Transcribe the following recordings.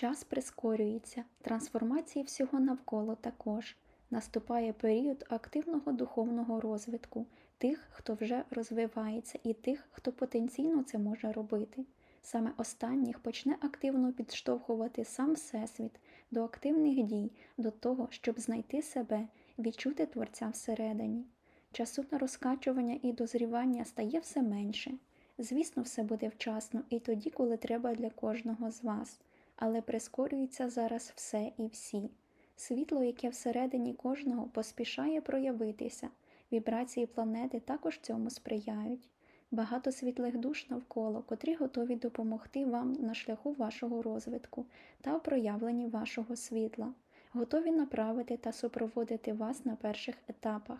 Час прискорюється, трансформації всього навколо також. Наступає період активного духовного розвитку тих, хто вже розвивається, і тих, хто потенційно це може робити. Саме останніх почне активно підштовхувати сам Всесвіт до активних дій, до того, щоб знайти себе, відчути Творця всередині. Часу на розкачування і дозрівання стає все менше. Звісно, все буде вчасно і тоді, коли треба для кожного з вас, але прискорюється зараз все і всі. Світло, яке всередині кожного поспішає проявитися, вібрації планети також цьому сприяють. Багато світлих душ навколо, котрі готові допомогти вам на шляху вашого розвитку та в проявленні вашого світла, готові направити та супроводити вас на перших етапах.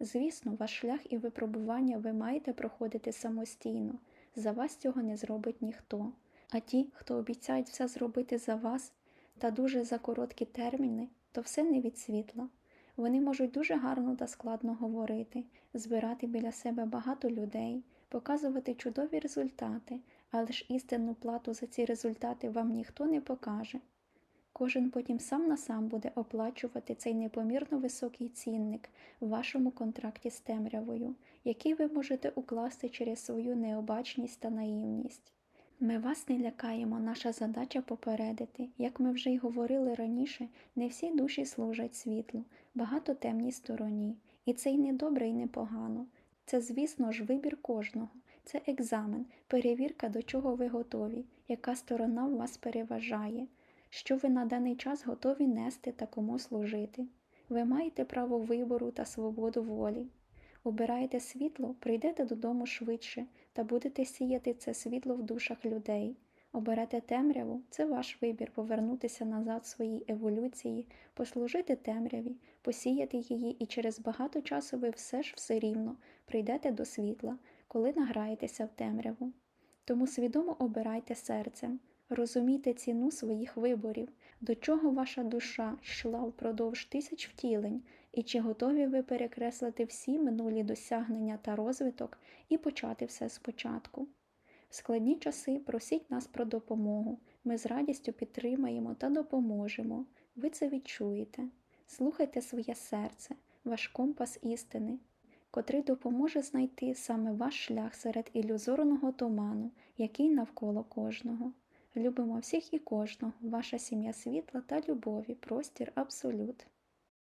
Звісно, ваш шлях і випробування ви маєте проходити самостійно, за вас цього не зробить ніхто. А ті, хто обіцяють все зробити за вас та дуже за короткі терміни, то все не від світла. Вони можуть дуже гарно та складно говорити, збирати біля себе багато людей, показувати чудові результати, але ж істинну плату за ці результати вам ніхто не покаже. Кожен потім сам на сам буде оплачувати цей непомірно високий цінник в вашому контракті з темрявою, який ви можете укласти через свою необачність та наївність. Ми вас не лякаємо, наша задача попередити. Як ми вже й говорили раніше, не всі душі служать світлу, багато темній стороні. І це й не добре, і не погано. Це, звісно ж, вибір кожного. Це екзамен, перевірка, до чого ви готові, яка сторона в вас переважає, що ви на даний час готові нести та кому служити. Ви маєте право вибору та свободу волі. Обираєте світло, прийдете додому швидше та будете сіяти це світло в душах людей. Оберете темряву це ваш вибір повернутися назад своїй еволюції, послужити темряві, посіяти її, і через багато часу ви все ж все рівно прийдете до світла, коли награєтеся в темряву. Тому свідомо обирайте серцем, розумійте ціну своїх виборів, до чого ваша душа йшла впродовж тисяч втілень, і чи готові ви перекреслити всі минулі досягнення та розвиток і почати все спочатку. В складні часи просіть нас про допомогу. Ми з радістю підтримаємо та допоможемо. Ви це відчуєте. Слухайте своє серце, ваш компас істини, котрий допоможе знайти саме ваш шлях серед ілюзорного туману, який навколо кожного. Любимо всіх і кожного, ваша сім'я світла та любові, простір абсолют.